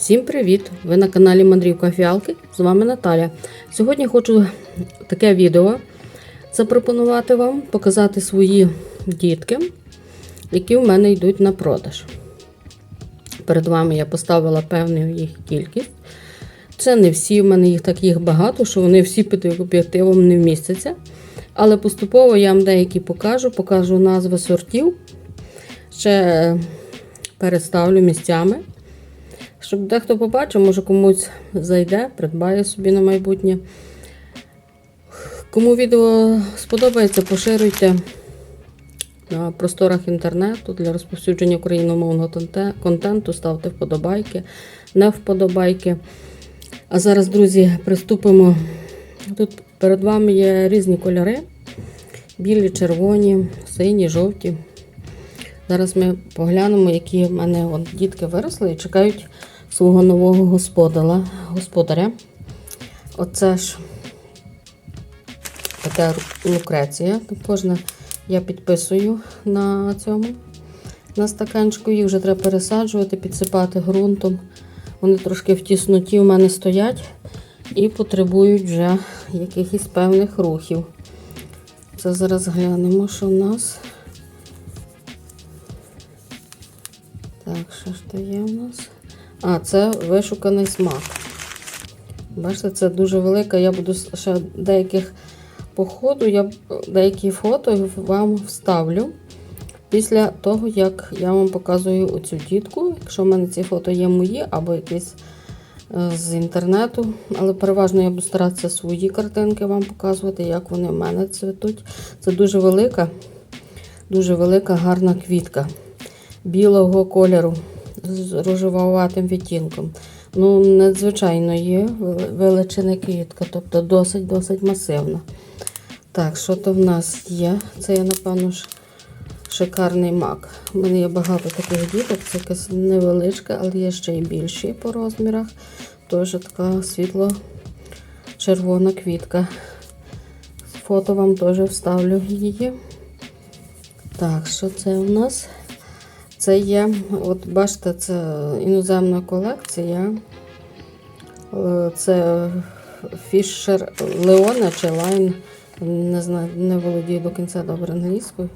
Всім привіт! Ви на каналі Мандрівка Фіалки. З вами Наталя. Сьогодні хочу таке відео запропонувати вам, показати свої дітки, які в мене йдуть на продаж. Перед вами я поставила певну їх кількість. Це не всі, в мене їх так їх багато, що вони всі під об'єктивом не вмістяться. Але поступово я вам деякі покажу, покажу назви сортів. Ще переставлю місцями. Щоб дехто побачив, може комусь зайде, придбає собі на майбутнє. Кому відео сподобається, поширюйте на просторах інтернету для розповсюдження україномовного контенту, ставте вподобайки, не вподобайки. А зараз, друзі, приступимо. Тут перед вами є різні кольори: білі, червоні, сині, жовті. Зараз ми поглянемо, які в мене от дітки виросли і чекають свого нового господаря. господаря. Оце ж така лукреція. Кожна я підписую на цьому на стаканчику. Їх вже треба пересаджувати, підсипати ґрунтом. Вони трошки в тісноті в мене стоять і потребують вже якихось певних рухів. Це зараз глянемо, що в нас. Так, що ж то є у нас? А, це вишуканий смак. Бачите, це дуже велика. Я буду ще деяких по я деякі фото вам вставлю. Після того, як я вам показую оцю дітку. Якщо в мене ці фото є мої, або якісь е, з інтернету. Але переважно я буду старатися свої картинки вам показувати, як вони в мене цвітуть. Це дуже велика, дуже велика, гарна квітка білого кольору з рожевуватим відтінком. Ну, надзвичайно є величина квітка, тобто досить-досить масивна. Так, що то в нас є? Це є, напевно, ж шикарний мак. У мене є багато таких діток, це якась невеличка, але є ще й більші по розмірах. Теж така світло-червона квітка. Фото вам теж вставлю її. Так, що це у нас? Це є, от бачите, це іноземна колекція. Е, Це Фішер Леона чи Лайн. Не знаю, не володію до кінця добре англійською.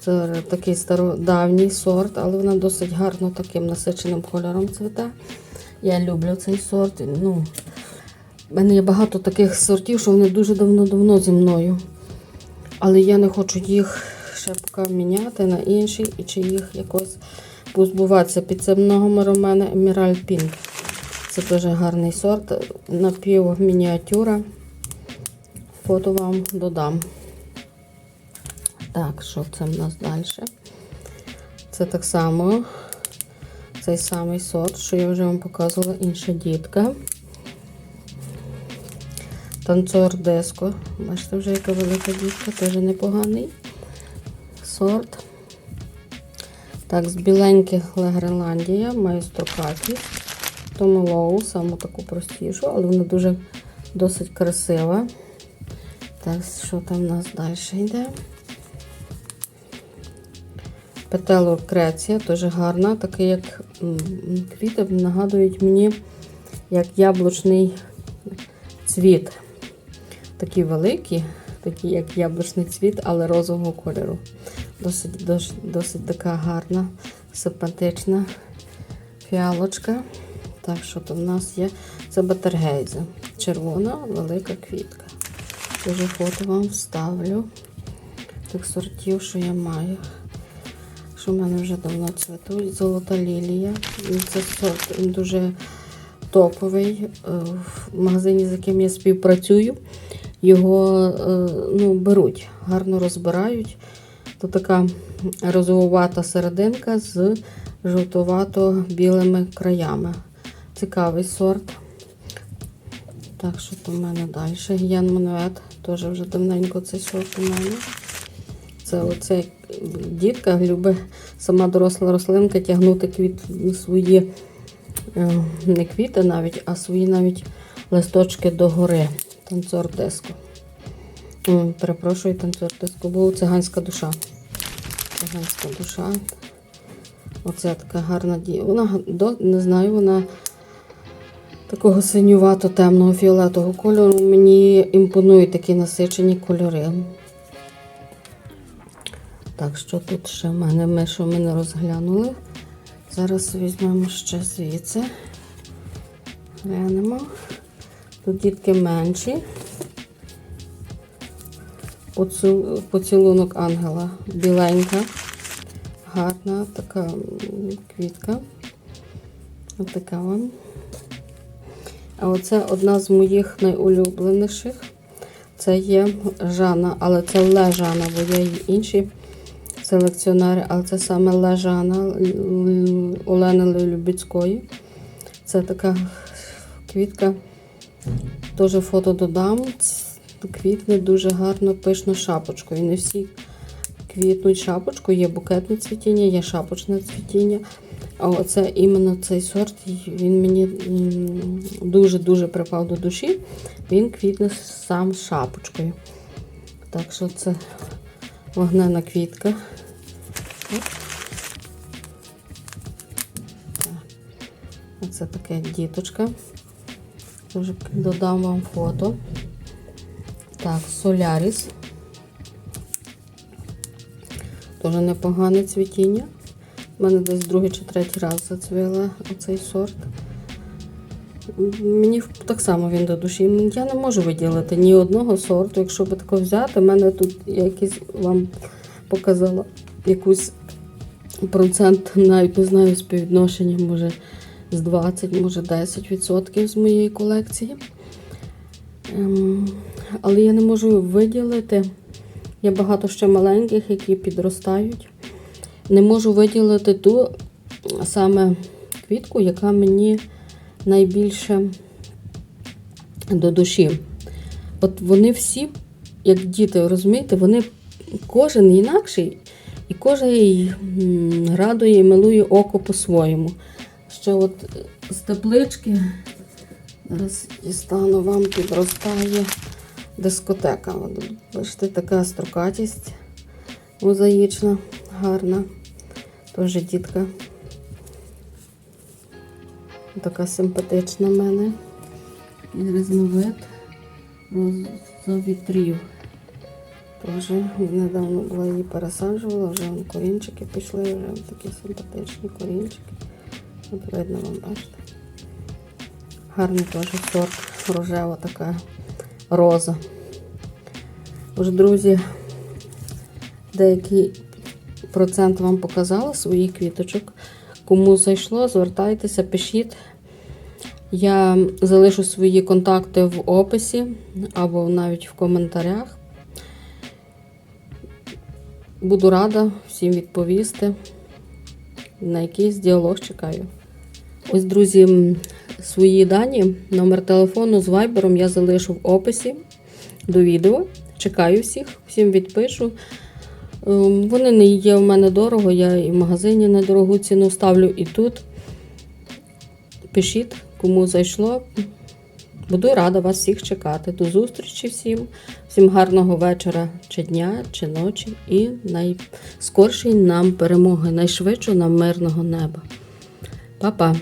Це такий стародавній сорт, але вона досить гарно таким насиченим кольором цвіте. Я люблю цей сорт. Ну, в мене є багато таких сортів, що вони дуже давно-давно зі мною. Але я не хочу їх поки міняти на інший і чи їх якось позбуватися. Під цим номером у мене Emerald Pink. Це дуже гарний сорт. Напів мініатюра. Фото вам додам. Так, що це в нас далі? Це так само цей самий сорт, що я вже вам показувала інша дітка. Танцор Деско. Бачите, вже яка велика дітка, теж непоганий сорт. Так, з біленьких Легреландія, маю строкаті. Тому саму таку простішу, але вона дуже досить красива. Так, що там у нас далі йде? Петело Креція, теж гарна, такий як квіти нагадують мені як яблучний цвіт. Такі великі, такі як яблучний цвіт, але розового кольору. Досить, досить, досить така гарна, симпатична фіалочка. Так, що то в нас є? Це Бетергейза. Червона, велика квітка. Дуже фото вам вставлю тих сортів, що я маю. Що в мене вже давно цвітуть. Золота лілія. Це сорт дуже топовий. В магазині, з яким я співпрацюю, його ну, беруть, гарно розбирають. То така розовувата серединка з жовтувато-білими краями. Цікавий сорт. Так, що в мене далі? Гіян Монвет, теж вже давненько цей сорт у мене. Це оце дітка любить сама доросла рослинка тягнути квіт свої, е, не квіти навіть, а свої навіть листочки догори. Танцор диско. М, Перепрошую, танцор диско, був циганська душа. Циганська душа. Оце така гарна дія. Вона не знаю, вона такого синювато темного фіолетового кольору. Мені імпонують такі насичені кольори. Так, що тут ще в мене ми, що ми не розглянули. Зараз візьмемо ще звідси. Глянемо. Тут дітки менші. Поцілунок ангела біленька, гарна така квітка. Ось вам. А оце одна з моїх найулюбленіших. Це є Жана, але це Лежана, бо є й інші селекціонери, але це саме Лежана Олени Любіцької. Це така квітка. Теж фото додам. Квітне дуже гарно, пишно шапочкою. Не всі квітнуть шапочкою, є букетне цвітіння, є шапочне цвітіння. А оце іменно цей сорт, він мені дуже-дуже припав до душі. Він квітне сам з шапочкою. Так що це вогнена квітка. Оце таке діточка. Додам вам фото. Так, Соляріс. Теж непогане цвітіння. У мене десь другий чи третій раз зацвіла оцей сорт. Мені так само він до душі. Я не можу виділити ні одного сорту. Якщо би тако взяти, в мене тут я якийсь вам показала якусь процент, навіть не знаю, співвідношення, може з 20, може 10% з моєї колекції. Ем, але я не можу виділити. Є багато ще маленьких, які підростають. Не можу виділити ту саме квітку, яка мені найбільше до душі. От вони всі, як діти, розумієте, вони кожен інакший, і кожен радує і милує око по-своєму. Ще от з теплички, зараз дістану вам підростає дискотека. От, бачите, така строкатість мозаїчна, гарна. Теж дітка. Така симпатична в мене. І різновид розовітрів. Теж недавно була її пересаджувала, вже корінчики пішли, вже такі симпатичні корінчики. От видно вам, бачите. Гарний теж сорт, рожева така роза. Отже, друзі, деякий процент вам показала своїх квіточок. Кому зайшло, звертайтеся, пишіть. Я залишу свої контакти в описі або навіть в коментарях. Буду рада всім відповісти. На якийсь діалог чекаю. Ось, друзі, свої дані, номер телефону з вайбером я залишу в описі до відео. Чекаю всіх, всім відпишу. Ем, Вони не є в мене дорого, я і в магазині недорогу ціну ставлю і тут. Пишіть, кому зайшло. Буду рада вас всіх чекати. До зустрічі всім. Всім гарного вечора, чи дня, чи ночі. І найскоршої нам перемоги, найшвидшого нам мирного неба. Па-па!